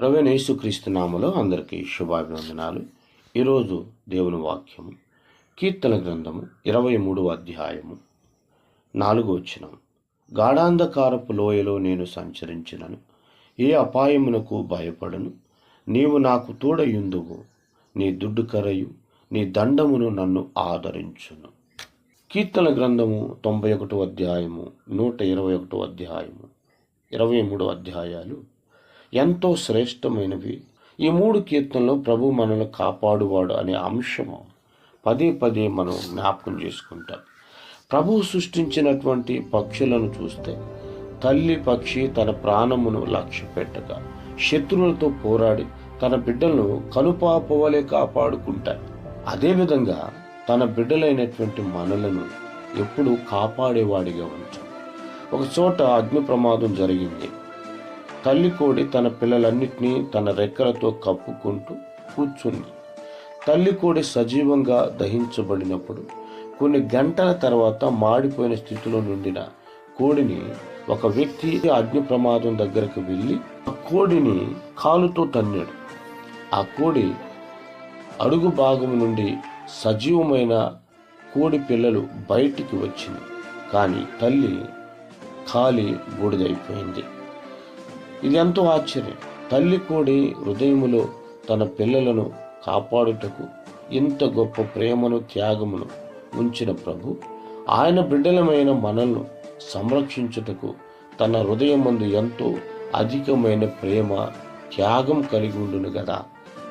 రవేణ యేసుక్రీస్తు నామలో అందరికీ శుభాభినందనాలు ఈరోజు దేవుని వాక్యము కీర్తన గ్రంథము ఇరవై మూడవ అధ్యాయము నాలుగో వచనం. గాఢాంధకారపు లోయలో నేను సంచరించినను. ఏ అపాయమునకు భయపడను. నీవు నాకు తోడయుందువు. నీ దుడ్డు కరయు. నీ దండమును నన్ను ఆదరించును. కీర్తన గ్రంథము తొంభై ఒకటో అధ్యాయము నూట ఇరవై ఒకటో అధ్యాయము ఇరవై మూడో అధ్యాయాలు ఎంతో శ్రేష్టమైనవి. ఈ మూడు కీర్తనలు ప్రభు మనల్ని కాపాడువాడు అనే అంశము పదే పదే మనం జ్ఞాపకం చేసుకుంటాం. ప్రభువు సృష్టించినటువంటి పక్షులను చూస్తే తల్లి పక్షి తన ప్రాణమును లక్ష్య పెట్టగా శత్రువులతో పోరాడి తన బిడ్డలను కనుపాపవలే కాపాడుకుంటాయి. అదేవిధంగా తన బిడ్డలైనటువంటి మనలను ఎప్పుడూ కాపాడేవాడిగా ఉంటాం. ఒక చోట అగ్ని ప్రమాదం జరిగింది. తల్లి కోడి తన పిల్లలన్నింటినీ తన రెక్కలతో కప్పుకుంటూ కూర్చుంది. తల్లి కోడి సజీవంగా దహించబడినప్పుడు కొన్ని గంటల తర్వాత మాడిపోయిన స్థితిలో నుండిన కోడిని ఒక వ్యక్తి అగ్ని ప్రమాదం దగ్గరకు వెళ్ళి ఆ కోడిని కాలుతో తన్నాడు. ఆ కోడి అడుగు భాగం నుండి సజీవమైన కోడి పిల్లలు బయటికి వచ్చింది. కానీ తల్లి ఖాళీ బూడిదైపోయింది. ఇది ఎంతో ఆశ్చర్యం. తల్లి కోడి హృదయములో తన పిల్లలను కాపాడుటకు ఇంత గొప్ప ప్రేమను త్యాగమును ఉంచిన ప్రభు ఆయన బిడ్డలమైన మనల్ని సంరక్షించుటకు తన హృదయం ముందు ఎంతో అధికమైన ప్రేమ త్యాగం కలిగి ఉండును కదా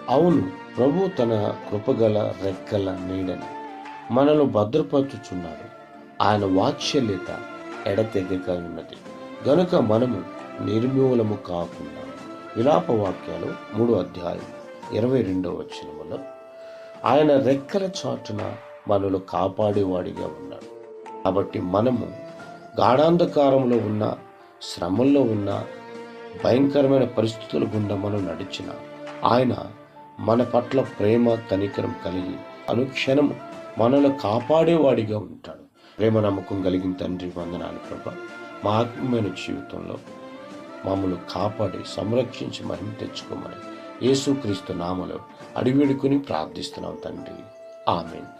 అవును ప్రభు తన కృపగల రెక్కల నీడని మనను భద్రపరచుచున్నాడు. ఆయన వాత్సల్యత ఎడతెగక ఉన్నది. గనుక మనము నిర్మూలము కాకుండా విలాప వాక్యాలు మూడు అధ్యాయం ఇరవై రెండవ వచనములో ఆయన రెక్కల చాటున మనలు కాపాడేవాడిగా ఉన్నాడు. కాబట్టి మనము గాఢాంధకారంలో ఉన్న శ్రమంలో ఉన్న భయంకరమైన పరిస్థితుల గుండా మనం నడిచిన ఆయన మన పట్ల ప్రేమ కనికరం కలిగి అనుక్షణం మనల్ని కాపాడేవాడిగా ఉంటాడు. ప్రేమ నమ్మకం కలిగిన తండ్రి వందనాలు ప్రభా. మా ఆత్మీయమైన జీవితంలో మమ్మల్ని కాపాడి సంరక్షించి మహిమ తెచ్చుకోమని యేసుక్రీస్తు నామలో అడివేడుకుని ప్రార్థిస్తున్నాం తండ్రి. ఆమెన్.